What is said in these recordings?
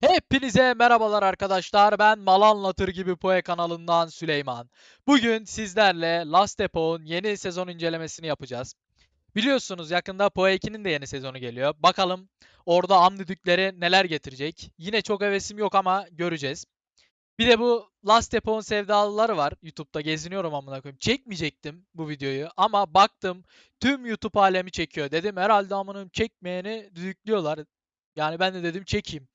Hepinize merhabalar arkadaşlar. Ben Mal Anlatır gibi Poe kanalından Süleyman. Bugün sizlerle Last Depot'un yeni sezon incelemesini yapacağız. Biliyorsunuz yakında Poe 2'nin de yeni sezonu geliyor. Bakalım orada Amnidükleri neler getirecek. Yine çok hevesim yok ama göreceğiz. Bir de bu Last Depot'un sevdalıları var. YouTube'da geziniyorum amına koyayım. Çekmeyecektim bu videoyu ama baktım tüm YouTube alemi çekiyor. Dedim herhalde amınım çekmeyeni düdüklüyorlar. Yani ben de dedim çekeyim.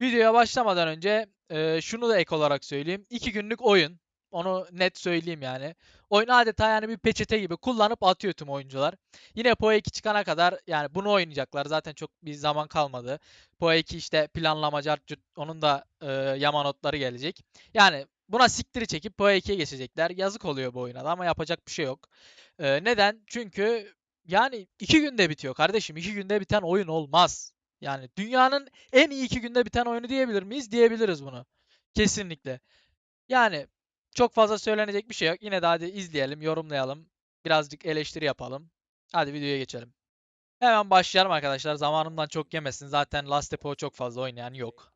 Videoya başlamadan önce e, şunu da ek olarak söyleyeyim. 2 günlük oyun. Onu net söyleyeyim yani. Oyun adeta yani bir peçete gibi kullanıp atıyor tüm oyuncular. Yine PoE 2 çıkana kadar yani bunu oynayacaklar. Zaten çok bir zaman kalmadı. PoE 2 işte planlama, cart, curt, onun da e, yama notları gelecek. Yani buna siktiri çekip PoE 2'ye geçecekler. Yazık oluyor bu oyuna da ama yapacak bir şey yok. E, neden? Çünkü yani 2 günde bitiyor kardeşim. 2 günde biten oyun olmaz. Yani dünyanın en iyi iki günde biten oyunu diyebilir miyiz? Diyebiliriz bunu. Kesinlikle. Yani çok fazla söylenecek bir şey yok. Yine de hadi izleyelim, yorumlayalım. Birazcık eleştiri yapalım. Hadi videoya geçelim. Hemen başlayalım arkadaşlar. Zamanımdan çok yemesin. Zaten Last Depot çok fazla oynayan yok.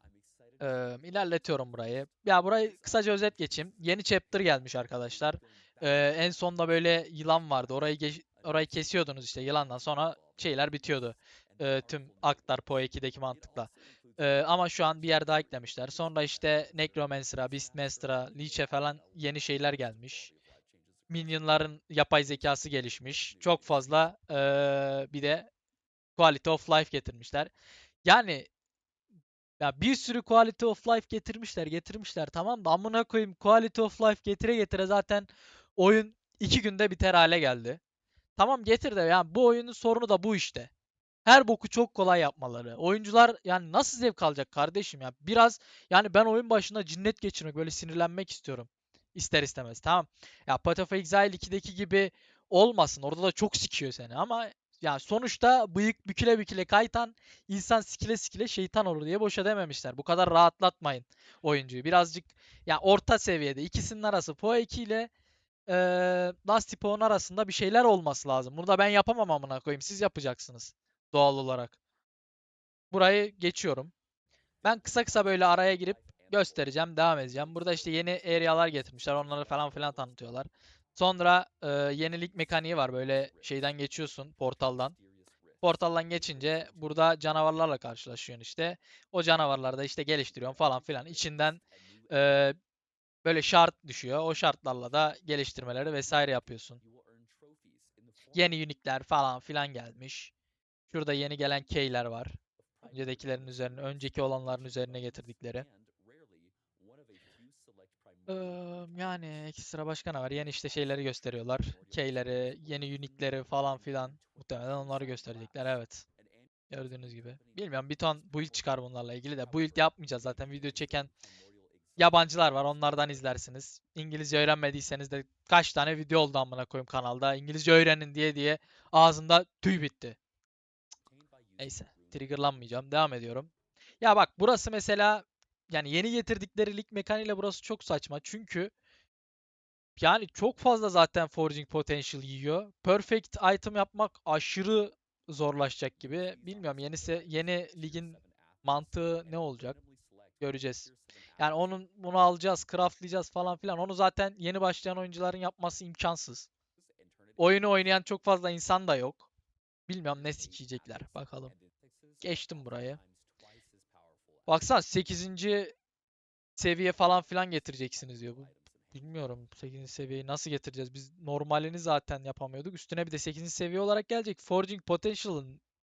Ee, ilerletiyorum burayı. Ya burayı kısaca özet geçeyim. Yeni chapter gelmiş arkadaşlar. Ee, en sonda böyle yılan vardı. Orayı orayı kesiyordunuz işte yılandan sonra şeyler bitiyordu. Ee, tüm aktlar Po 2'deki mantıkla. Ee, ama şu an bir yer daha eklemişler. Sonra işte Necromancer'a, Beastmaster'a, Leech'e falan yeni şeyler gelmiş. Minion'ların yapay zekası gelişmiş. Çok fazla ee, bir de Quality of Life getirmişler. Yani ya bir sürü quality of life getirmişler, getirmişler tamam da amına koyayım quality of life getire getire zaten oyun iki günde biter hale geldi. Tamam getir de yani bu oyunun sorunu da bu işte. Her boku çok kolay yapmaları. Oyuncular yani nasıl zevk alacak kardeşim ya? Biraz yani ben oyun başında cinnet geçirmek, böyle sinirlenmek istiyorum. İster istemez tamam. Ya Path of Exile 2'deki gibi olmasın. Orada da çok sikiyor seni ama ya sonuçta bıyık büküle büküle kaytan insan sikile sikile şeytan olur diye boşa dememişler. Bu kadar rahatlatmayın oyuncuyu. Birazcık ya orta seviyede ikisinin arası PoE 2 ile eee Last Depot'un arasında bir şeyler olması lazım. Bunu da ben yapamam amına koyayım. Siz yapacaksınız doğal olarak. Burayı geçiyorum. Ben kısa kısa böyle araya girip göstereceğim, devam edeceğim. Burada işte yeni arealar getirmişler. Onları falan filan tanıtıyorlar. Sonra e, yenilik mekaniği var. Böyle şeyden geçiyorsun portaldan. Portaldan geçince burada canavarlarla karşılaşıyorsun işte. O canavarları da işte geliştiriyorsun falan filan. İçinden e, böyle şart düşüyor. O şartlarla da geliştirmeleri vesaire yapıyorsun. Yeni unikler falan filan gelmiş. Şurada yeni gelen keyler var. Öncedekilerin üzerine, önceki olanların üzerine getirdikleri. Yani ekstra başka ne var? Yeni işte şeyleri gösteriyorlar. Keyleri, yeni unikleri falan filan. Muhtemelen onları gösterecekler evet. Gördüğünüz gibi. Bilmiyorum bir ton build çıkar bunlarla ilgili de. Build yapmayacağız zaten. Video çeken yabancılar var. Onlardan izlersiniz. İngilizce öğrenmediyseniz de kaç tane video oldu amına koyayım kanalda. İngilizce öğrenin diye diye ağzımda tüy bitti. Neyse. Triggerlanmayacağım. Devam ediyorum. Ya bak burası mesela yani yeni getirdikleri lig mekaniğiyle burası çok saçma. Çünkü yani çok fazla zaten forging potential yiyor. Perfect item yapmak aşırı zorlaşacak gibi. Bilmiyorum yeni se- yeni ligin mantığı ne olacak? Göreceğiz. Yani onun bunu alacağız, craftlayacağız falan filan. Onu zaten yeni başlayan oyuncuların yapması imkansız. Oyunu oynayan çok fazla insan da yok. Bilmiyorum ne sikecekler. Bakalım. Geçtim burayı. Baksana 8. seviye falan filan getireceksiniz diyor. Bu bilmiyorum 8. seviyeyi nasıl getireceğiz? Biz normalini zaten yapamıyorduk. Üstüne bir de 8. seviye olarak gelecek. Forging Potential'ı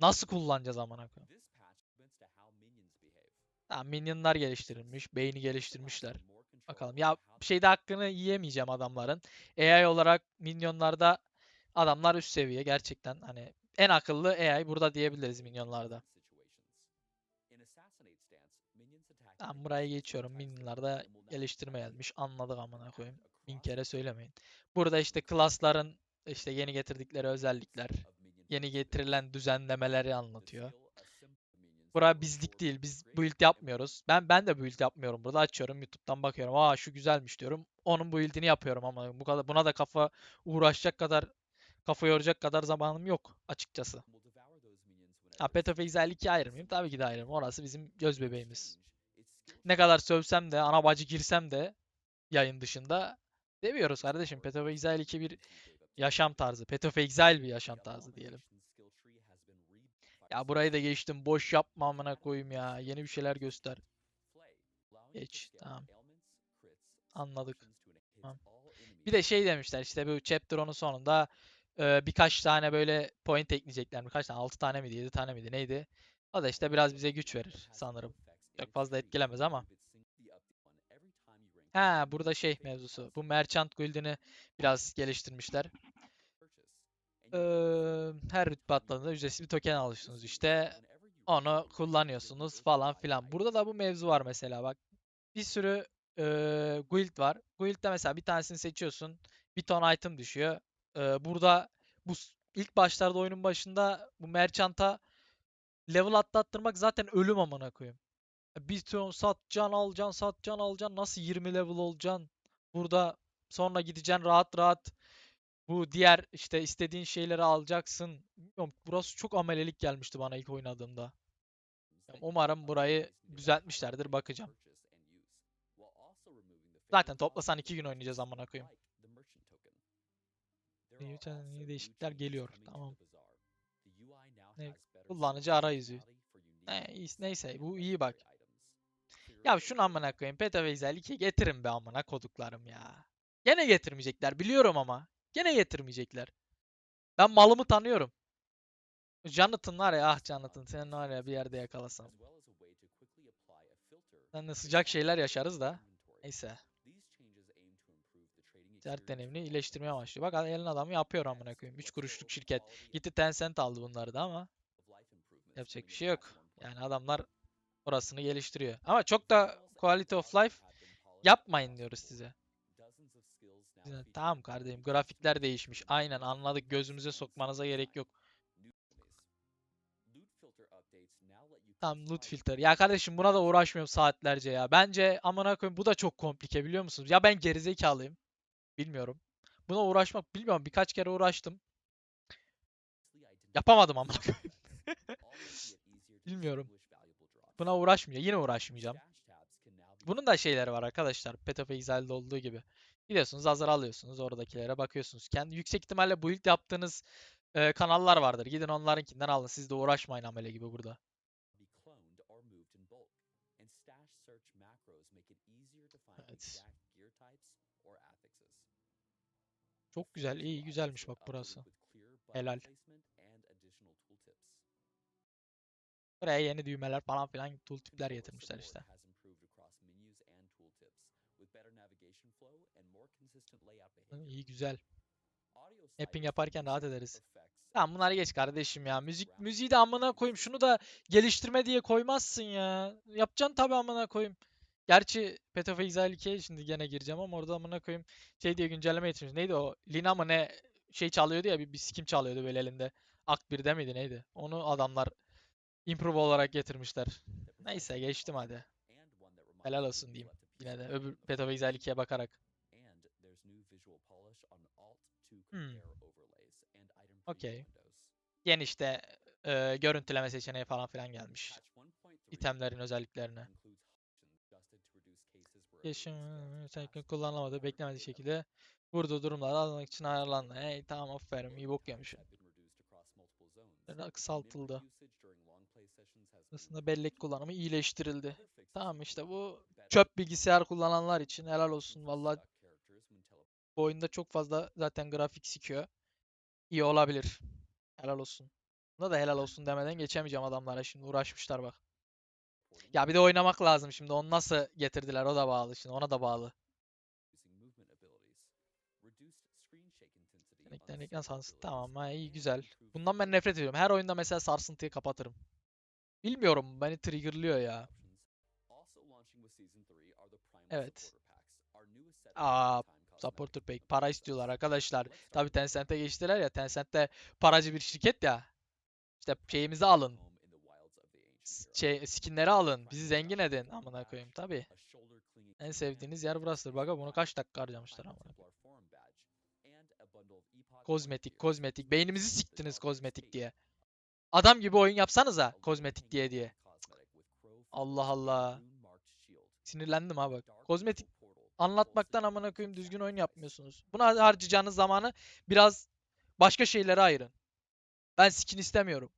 nasıl kullanacağız amına koyayım? Tamam, minyonlar geliştirilmiş, beyni geliştirmişler. Bakalım. Ya şeyde hakkını yiyemeyeceğim adamların. AI olarak minyonlarda adamlar üst seviye gerçekten. Hani en akıllı AI burada diyebiliriz minyonlarda. Tamam buraya geçiyorum. Minyonlarda geliştirme gelmiş. Anladık amına koyayım. Bin kere söylemeyin. Burada işte klasların işte yeni getirdikleri özellikler, yeni getirilen düzenlemeleri anlatıyor. Bura bizlik değil. Biz build yapmıyoruz. Ben ben de build yapmıyorum. Burada açıyorum YouTube'dan bakıyorum. Aa şu güzelmiş diyorum. Onun build'ini yapıyorum ama bu kadar buna da kafa uğraşacak kadar kafa yoracak kadar zamanım yok açıkçası. Ha Path of Exile 2'ye ayırmayayım. Tabii ki de ayırırım. Orası bizim göz bebeğimiz. ne kadar sövsem de ana bacı girsem de yayın dışında seviyoruz kardeşim. Path of Exile 2 bir yaşam tarzı. Path of Exile bir yaşam tarzı diyelim. Ya burayı da geçtim. Boş yapma amına koyayım ya. Yeni bir şeyler göster. Geç. Tamam. Anladık. Tamam. Bir de şey demişler işte bu chapter 10'un sonunda e, birkaç tane böyle point ekleyecekler. Birkaç tane 6 tane miydi 7 tane miydi neydi? O da işte biraz bize güç verir sanırım. Çok fazla etkilemez ama. Ha burada şey mevzusu. Bu Merchant Guild'ini biraz geliştirmişler. Ee, her rütbe atladığında ücretsiz bir token alıyorsunuz işte. Onu kullanıyorsunuz falan filan. Burada da bu mevzu var mesela bak. Bir sürü eee guild var. Guild'de mesela bir tanesini seçiyorsun. Bir ton item düşüyor. Eee, burada bu ilk başlarda oyunun başında bu merchant'a level atlattırmak zaten ölüm amına koyayım. Bir ton satacaksın alacaksın satacaksın alacaksın nasıl 20 level olacaksın? Burada sonra gideceksin rahat rahat bu diğer işte istediğin şeyleri alacaksın. Bilmiyorum, burası çok amelelik gelmişti bana ilk oynadığımda. Umarım burayı düzeltmişlerdir bakacağım. Zaten toplasan 2 gün oynayacağız amına koyayım. Sen- iyi değişiklikler geliyor. Tamam. Ne- kullanıcı arayüzü. Ne, neyse bu iyi bak. Ya şunu amına koyayım. Of Exile 2 getirin be amına koduklarım ya. Gene getirmeyecekler biliyorum ama. Gene getirmeyecekler. Ben malımı tanıyorum. Jonathan var ya ah Jonathan senin var ya bir yerde yakalasam. Sen de sıcak şeyler yaşarız da. Neyse. Ticaret deneyimini iyileştirmeye amaçlıyor. Bak elin adamı yapıyor amına koyayım. 3 kuruşluk şirket. Gitti Tencent aldı bunları da ama yapacak bir şey yok. Yani adamlar orasını geliştiriyor. Ama çok da quality of life yapmayın diyoruz size. Size, Tamam kardeşim grafikler değişmiş. Aynen anladık. Gözümüze sokmanıza gerek yok. Tamam loot filter. Ya kardeşim buna da uğraşmıyorum saatlerce ya. Bence amına koyayım bu da çok komplike biliyor musunuz? Ya ben gerizekalıyım. Bilmiyorum. Buna uğraşmak bilmiyorum. Birkaç kere uğraştım. Yapamadım amına koyayım. Bilmiyorum. Buna uğraşmayacağım. Yine uğraşmayacağım. Bunun da şeyleri var arkadaşlar. Path of Exile'de olduğu gibi. Gidiyorsunuz hazır alıyorsunuz. Oradakilere bakıyorsunuz. Kendi yüksek ihtimalle build yaptığınız e, kanallar vardır. Gidin onlarınkinden alın. Siz de uğraşmayın amele gibi burada. Evet. Çok güzel. iyi güzelmiş bak burası. Helal. Buraya yeni düğmeler falan filan tooltipler getirmişler işte. İyi güzel. Mapping yaparken rahat ederiz. Tamam bunları geç kardeşim ya. Müzik müziği de amına koyayım. Şunu da geliştirme diye koymazsın ya. Yapacaksın tabii amına koyayım. Gerçi Path of Exile 2'ye şimdi gene gireceğim ama orada amına koyayım şey diye güncelleme getirmiş. Neydi o? Lina mı ne şey çalıyordu ya bir, bir sikim çalıyordu böyle elinde. Akt 1'de miydi neydi? Onu adamlar improve olarak getirmişler. Neyse geçtim hadi. Helal olsun diyeyim. Yine de öbür Path of Exile 2'ye bakarak. Hmm. Okey. Yeni işte e, görüntüleme seçeneği falan filan gelmiş. İtemlerin özelliklerine. Yaşam özellikle kullanılamadı. Beklemediği şekilde vurduğu durumlarda almak için ayarlandı. Hey tamam aferin iyi bok yemiş. Kısaltıldı. Aslında bellek kullanımı iyileştirildi. Tamam işte bu çöp bilgisayar kullananlar için helal olsun. Vallahi bu oyunda çok fazla zaten grafik sikiyor. İyi olabilir. Helal olsun. Buna da helal olsun demeden geçemeyeceğim adamlara şimdi uğraşmışlar bak. Ya bir de oynamak lazım şimdi. Onu nasıl getirdiler o da bağlı şimdi. Ona da bağlı. Yeteneklerin ekran sarsıntı tamam ha iyi güzel. Bundan ben nefret ediyorum. Her oyunda mesela sarsıntıyı kapatırım. Bilmiyorum beni triggerlıyor ya. Evet. Aa, Supporter Pack para istiyorlar arkadaşlar. Tabii Tencent'e geçtiler ya. Tencent'te paracı bir şirket ya. İşte şeyimizi alın. Şey, skinleri alın. Bizi zengin edin. Amına koyayım tabii. En sevdiğiniz yer burasıdır. Bak bunu kaç dakika harcamışlar amına. Kozmetik, kozmetik. Beynimizi siktiniz kozmetik diye. Adam gibi oyun yapsanıza kozmetik diye diye. Allah Allah. Sinirlendim ha bak. Kozmetik anlatmaktan amına koyayım düzgün oyun yapmıyorsunuz. Buna harcayacağınız zamanı biraz başka şeylere ayırın. Ben skin istemiyorum.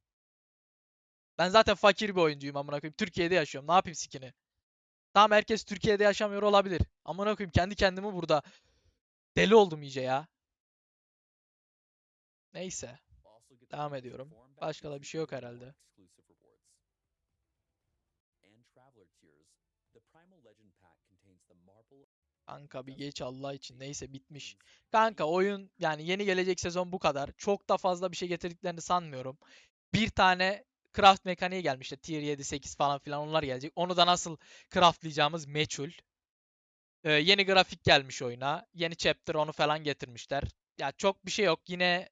Ben zaten fakir bir oyuncuyum amına koyayım. Türkiye'de yaşıyorum. Ne yapayım skin'i? Tamam herkes Türkiye'de yaşamıyor olabilir. Amına koyayım kendi kendimi burada deli oldum iyice ya. Neyse. Devam ediyorum. Başka da bir şey yok herhalde. Kanka bir geç Allah için. Neyse bitmiş. Kanka oyun yani yeni gelecek sezon bu kadar. Çok da fazla bir şey getirdiklerini sanmıyorum. Bir tane craft mekaniği gelmişti. Tier 7, 8 falan filan onlar gelecek. Onu da nasıl craftlayacağımız meçhul. Ee, yeni grafik gelmiş oyuna. Yeni chapter onu falan getirmişler. Ya çok bir şey yok. Yine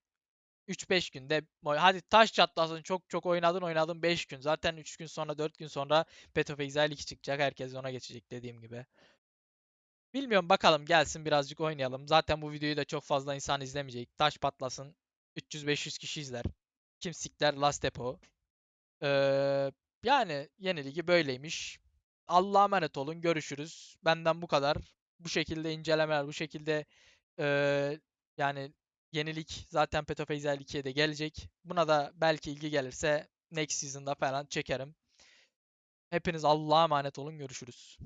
3-5 günde hadi taş çatlasın çok çok oynadın oynadın 5 gün. Zaten 3 gün sonra 4 gün sonra Path of Exile 2 çıkacak. Herkes ona geçecek dediğim gibi. Bilmiyorum bakalım gelsin birazcık oynayalım. Zaten bu videoyu da çok fazla insan izlemeyecek. Taş patlasın 300-500 kişi izler. Kim sikler Last Depot. Ee, yani yeni ligi böyleymiş. Allah'a emanet olun. Görüşürüz. Benden bu kadar. Bu şekilde incelemeler, bu şekilde eee, yani yenilik zaten of Exile 2'ye de gelecek. Buna da belki ilgi gelirse next season'da falan çekerim. Hepiniz Allah'a emanet olun. Görüşürüz.